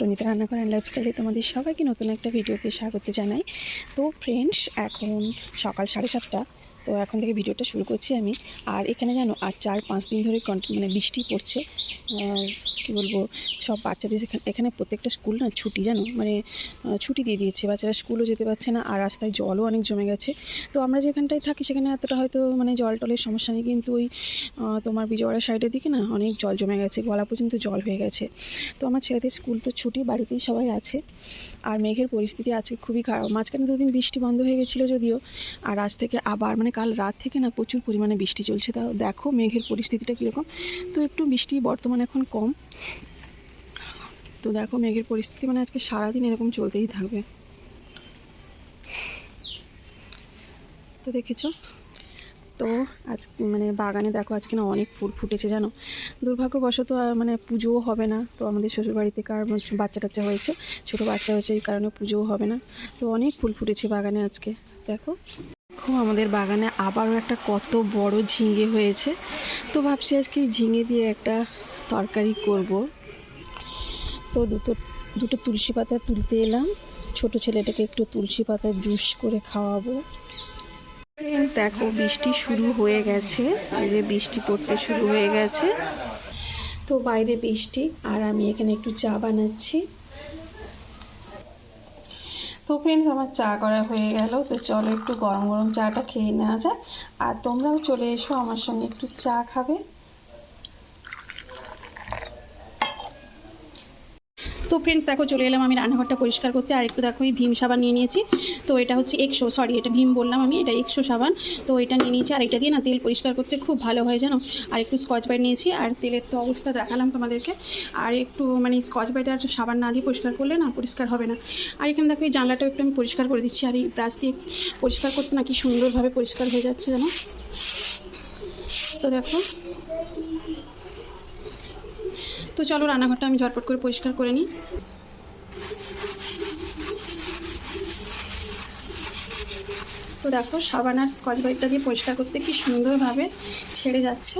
রঞ্জিতা রান্না করেন লাইফস্টাইলে তোমাদের সবাইকে নতুন একটা ভিডিওতে স্বাগত জানাই। তো ফ্রেন্ডস এখন সকাল সাড়ে সাতটা তো এখন থেকে ভিডিওটা শুরু করছি আমি। আর এখানে জানো, আর চার পাঁচ দিন ধরে মানে বৃষ্টি পড়ছে। কি বলব, সব বাচ্চাদের এখানে এখানে প্রত্যেকটা স্কুল না ছুটি জানো মানে ছুটি দিয়ে দিয়েছে। বাচ্চারা স্কুলও যেতে পারছে না, আর রাস্তায় জলও অনেক জমে গেছে। তো আমরা যেখানটায় থাকি সেখানে এতটা হয়তো মানে জল টলের সমস্যা নেই। কিন্তু ওই তোমার বিজয়ওয়াড়া সাইডের দিকে না অনেক জল জমে গেছে, গলা পর্যন্ত জল হয়ে গেছে। তো আমার ছেলেদের স্কুল তো ছুটি, বাড়িতেই সবাই আছে। আর মেঘের পরিস্থিতি আজকে খুবই খারাপ। মাঝখানে দুদিন বৃষ্টি বন্ধ হয়ে গেছিল যদিও, আর আজ থেকে আবার মানে কাল রাত থেকে না প্রচুর পরিমাণে বৃষ্টি চলছে। তাও দেখো মেঘের পরিস্থিতিটা কীরকম। তো একটু বৃষ্টি বর্তমানে এখন কম। তো দেখো মেঘের পরিস্থিতি মানে আজকে সারাদিন এরকম চলতেই থাকবে। তো দেখেছ? তো আজ মানে বাগানে দেখো আজকে না অনেক ফুল ফুটেছে, জানো? দুর্ভাগ্যবশত মানে পুজোও হবে না। তো আমাদের শ্বশুরবাড়িতে কার বাচ্চা টাচ্চা হয়েছে, ছোটো বাচ্চা হয়েছে, এই কারণে পুজোও হবে না। তো অনেক ফুল ফুটেছে বাগানে আজকে। দেখো। দেখো, আমাদের বাগানে আবারও একটা কত বড় ঝিঙে হয়েছে। তো ভাবছি আজকে ঝিঙে দিয়ে একটা তরকারি করব। তো দুটো দুটো তুলসী পাতা তুলতে এলাম। ছোট ছেলেটাকে একটু তুলসী পাতার জুস করে খাওয়াবো। দেখো, বৃষ্টি শুরু হয়ে গেছে। যে বৃষ্টি পড়তে শুরু হয়ে গেছে। তো বাইরে বৃষ্টি, আর আমি এখানে একটু চা বানাচ্ছি। তো ফ্রেন্ডস আমার চা করা হয়ে গেল। তো চলো একটু গরম গরম চাটা খেয়ে নেওয়া যাক। আর তোমরাও চলে এসো আমার সঙ্গে একটু চা খাবে। তো ফ্রেন্ডস দেখো চলে এলাম আমি রান্নাঘরটা পরিষ্কার করতে। আর একটু দেখো এই ভীম সাবান নিয়ে নিয়েছি। তো এটা হচ্ছে একশো সরি এটা ভীম বললাম আমি, এটা একশো সাবান। তো এটা নিয়ে নিয়েছি, আর এটা দিয়ে না তেল পরিষ্কার করতে খুব ভালো হয় জানো। আর একটু স্কচ ব্রাইট নিয়েছি, আর তেলের তো অবস্থা দেখালাম তোমাদেরকে। আর একটু মানে স্কচ ব্রাইট আর সাবান না দিয়ে পরিষ্কার করলে না পরিষ্কার হবে না। আর এখানে দেখো এই জানলাটাও একটু আমি পরিষ্কার করে দিচ্ছি, আর এই ব্রাশ দিয়ে পরিষ্কার করতে না কি সুন্দরভাবে পরিষ্কার হয়ে যাচ্ছে জানো। তো দেখো তো চলো রান্নাঘরটা আমি ঝটপট করে পরিষ্কার করে নিই। তো দেখো, সাবান আর স্কচ ব্রাইটটা দিয়ে পরিষ্কার করতে কি সুন্দরভাবে ছেড়ে যাচ্ছে।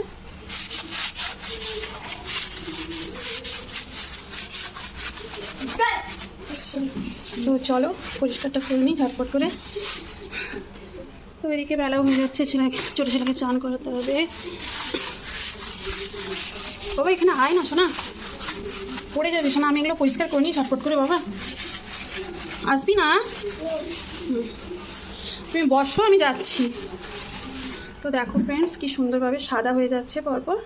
তো চলো, পরিষ্কারটা করে নিই ঝটপট করে। তো এদিকে বেলাও হয়ে যাচ্ছে, ছেলেকে, ছোটো ছেলেকে চান করাতে হবে। বাবা, এখানে আয় না, শোনা। পড়ে যাবে, শোনা, আমি এগুলো পরিষ্কার করে নিই, ঝটপট করে, বাবা। আসবি না? তুমি বসো, আমি যাচ্ছি। তো দেখো ফ্রেন্ডস কি সুন্দরভাবে সাদা হয়ে যাচ্ছে পরপর।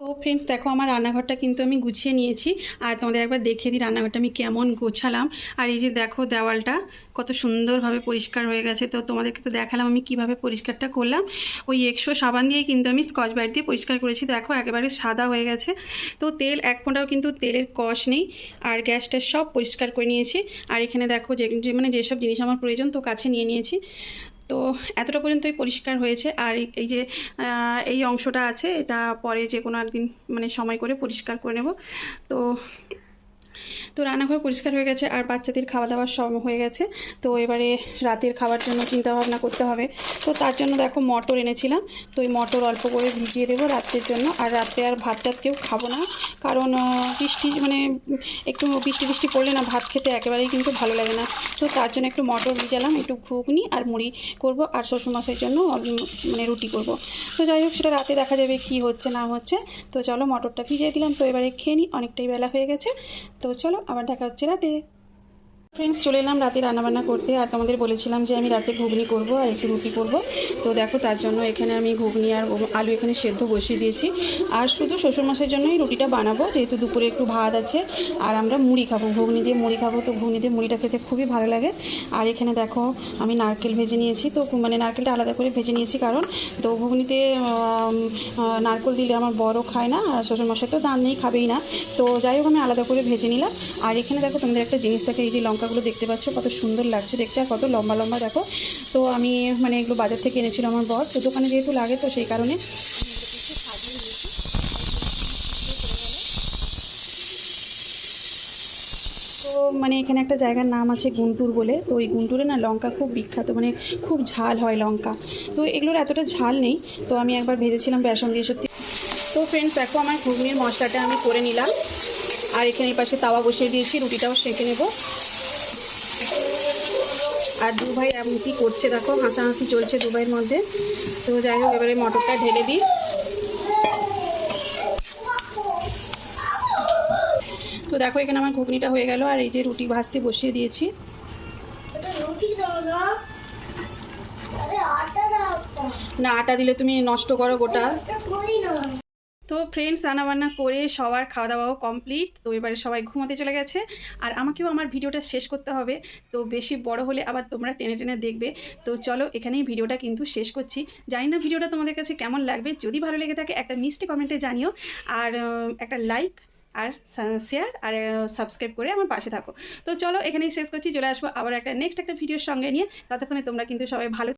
তো ফ্রেন্ডস দেখো আমার রান্নাঘরটা কিন্তু আমি গুছিয়ে নিয়েছি। আর তোমাদের একবার দেখিয়ে দিই রান্নাঘরটা আমি কেমন গোছালাম। আর এই যে দেখো দেওয়ালটা কত সুন্দরভাবে পরিষ্কার হয়ে গেছে। তো তোমাদেরকে তো দেখালাম আমি কীভাবে পরিষ্কারটা করলাম। ওই একশো সাবান দিয়ে কিন্তু আমি স্কচ ব্রাইট দিয়ে পরিষ্কার করেছি। দেখো একেবারে সাদা হয়ে গেছে। তো তেল, এক ফোঁটাও কিন্তু তেলের কষ নেই। আর গ্যাসটা সব পরিষ্কার করে নিয়েছি। আর এখানে দেখো যে- মানে যেসব জিনিস আমার প্রয়োজন তো কাছে নিয়ে নিয়েছি। তো এতটা পর্যন্তই পরিষ্কার হয়েছে। আর এই- যে এই অংশটা আছে, এটা পরে যে কোনো একদিন মানে সময় করে পরিষ্কার করে নেব। তো তো রান্নাঘর পরিষ্কার হয়ে গেছে আর বাচ্চাদের খাওয়া দাওয়ার সব হয়ে গেছে। তো এবারে রাতের খাবার জন্য চিন্তা ভাবনা করতে হবে। তো তার জন্য দেখো মটর এনেছিলাম। তো এই মটর অল্প করে ভিজিয়ে দেবো রাত্রের জন্য। আর রাত্রে আর ভাত টাত কেউ খাব না। কারণ বৃষ্টি মানে একটু বৃষ্টি বৃষ্টি পড়লে না ভাত খেতে একেবারেই কিন্তু ভালো লাগে না। তো তার জন্য একটু মটর ভিজালাম, একটু ঘুগনি আর মুড়ি করব আর শ্বশুরমশাইয়ের জন্য মানে রুটি করব। তো যাই হোক, সেটা রাতে দেখা যাবে কি হচ্ছে না হচ্ছে। তো চলো মটরটা ভিজিয়ে দিলাম। তো এবারে খেয়ে নিই অনেকটাই বেলা হয়ে গেছে। তো চলো আবার দেখা হচ্ছে রাতে। ফ্রেন্ডস চলে এলাম রাতে রান্নাবান্না করতে। আর তোমাদের বলেছিলাম যে আমি রাতে ঘুগনি করব আর একটু রুটি করব। তো দেখো, তার জন্য এখানে আমি ঘুগনি আর আলু এখানে সেদ্ধ বসিয়ে দিয়েছি। আর শুধু শ্বশুরমশাইয়ের জন্যই রুটিটা বানাবো, যেহেতু দুপুরে একটু ভাত আছে। আর আমরা মুড়ি খাব, ঘুগনি দিয়ে মুড়ি খাব। তো ঘুগনি দিয়ে মুড়িটা খেতে খুবই ভালো লাগে। আর এখানে দেখো, আমি নারকেল ভেজে নিয়েছি। তো মানে নারকেলটা আলাদা করে ভেজে নিয়েছি, কারণ তো ঘুগনিতে নারকেল দিলে আমার বড় খায় না, আর শ্বশুরমশাই তো দান নেই খাবেই না। তো যাই হোক, আমি আলাদা করে ভেজে নিলাম। আর এখানে দেখো, তোমাদের একটা জিনিস থাকে এই যে লঙ্কাগুলো দেখতে পাচ্ছ, কত সুন্দর লাগছে দেখতে আর কত লম্বা লম্বা, দেখো। তো আমি মানে এগুলো বাজার থেকে এনেছিল আমার বর। তো দোকানে যেহেতু লাগে, তো সেই কারণে মানে এখানে একটা জায়গার নাম আছে গুন্টুর বলে। তো ওই গুন্টুরে না লঙ্কা খুব বিখ্যাত মানে খুব ঝাল হয় লঙ্কা। তো এগুলোর এতটা ঝাল নেই। তো আমি একবার ভেজেছিলাম বেসন দিয়ে, সত্যি। তো ফ্রেন্ডস দেখো আমার ঘুগনির মশলাটা আমি করে নিলাম। আর এখানে এই পাশে তাওয়া বসিয়ে দিয়েছি, রুটিটাও সেঁকে নেব। আর দু ভাই এমন কি করছে দেখো হাসাহাসি চলছে দু ভাইয়ের মধ্যে। তো যাই হোক এবারে মটরটা ঢেলে দিই। তো দেখো এখানে আমার ঘুগনিটা হয়ে গেল আর এই যে রুটি ভাজতে বসিয়ে দিয়েছি। না আটা দিলে তুমি নষ্ট করো গোটা। তো ফ্রেন্ডস রান্নাবান্না করে সবার খাওয়া দাওয়াও কমপ্লিট তো এবারে সবাই ঘুমাতে চলে গেছে। আর আমাকেও আমার ভিডিওটা শেষ করতে হবে, তো বেশি বড় হলে আবার তোমরা টেনে টেনে দেখবে। তো চলো এখানেই ভিডিওটা কিন্তু শেষ করছি। জানি না ভিডিওটা তোমাদের কাছে কেমন লাগবে, যদি ভালো লেগে থাকে একটা মিষ্টি কমেন্টে জানিও। আর একটা লাইক আর শেয়ার আর সাবস্ক্রাইব করে আমার পাশে থাকো। তো চলো এখানেই শেষ করছি, চলে আসব আবার একটা নেক্সট একটা ভিডিওর সঙ্গে নিয়ে। ততক্ষণে তোমরা কিন্তু সবাই ভালো